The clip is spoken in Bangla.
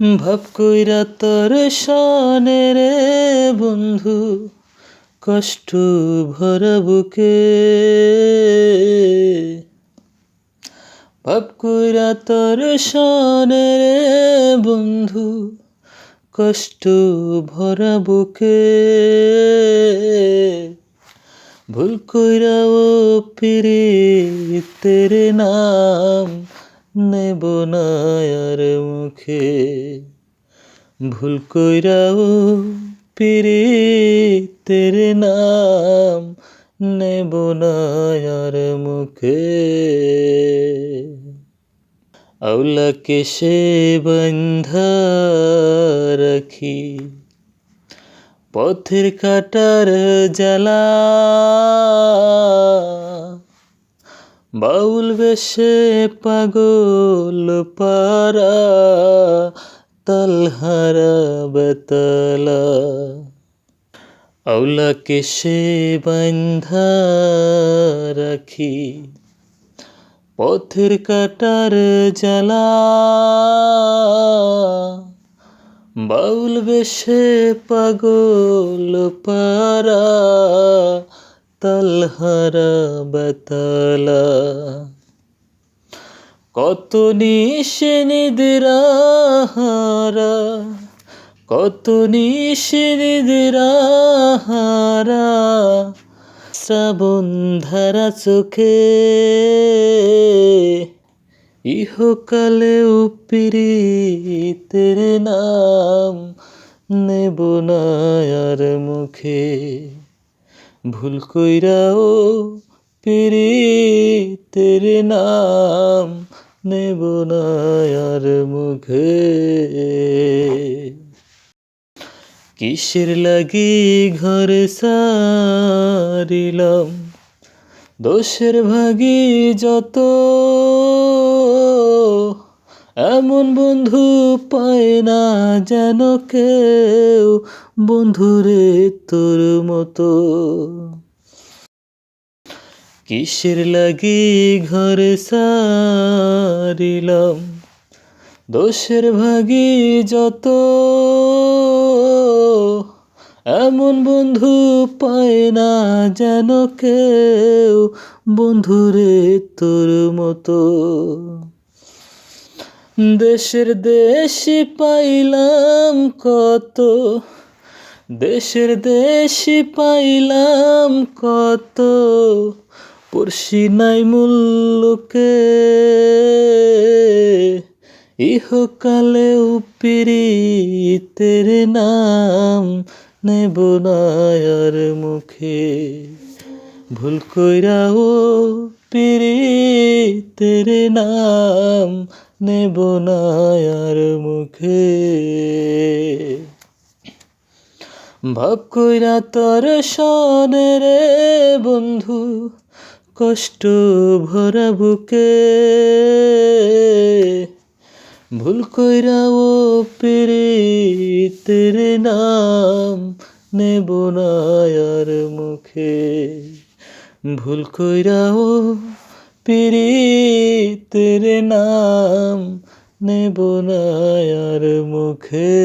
ভাব কইরা তোর সনে রে বন্ধু, কষ্ট ভরা বুকে। ভাব কইরা তোর সনে রে বন্ধু, কষ্ট ভরা বুকে। ভুল কইরা ও পিরিতের নাম নেব না আর মুখে। ভুল কইরা ও পিরিতের নাম নেব না আর মুখে। আউলাকে সে বন্ধা রাখি। পথের কাটার জ্বালা বাউল বেশে পাগল পারা, তালহারা বেতলা। আউলাকে সে বান্ধা রাখি, পথের কাটার জ্বালা। বাউল বেশে পাগল পারা তালহারা বেতলা কত নিশে নিদ্রাহারা, কত নিশে নিদ্রাহারা, শ্রাবণ ধারা চোখে ইহকালে উপীড়িতের নাম নেব না আর মুখে। ভুল কইরা ও তেরে নাম নেব না আর মুখে। কিসের লাগি ঘর সারিলাম? দোষের ভাগি যত এমন বন্ধু পায় না যেন কেউ। বন্ধুরে তোর মতো। কিসের লাগি ঘরে সারিলাম? দোষের ভাগি যত। এমন বন্ধু পায় না যেন কেউ। বন্ধুরে তোর মতো। দেশের দেশি পাইলাম কত? দেশের দেশি পাইলাম কত? পড়শি নাই মূল্যকে ইহকালে উপীড়িতের নাম নেব না আর মুখে। ভুল কইরা ও পিরিতের নাম নেব আর মুখে। ভাব কইরা তোর সনে রে বন্ধু, কষ্ট ভরা বুকে। ভুল কইরা ও পিরিতের নাম, নেব আর মুখে। ভুল কইরা ও পিরিতের নাম নেব না মুখে।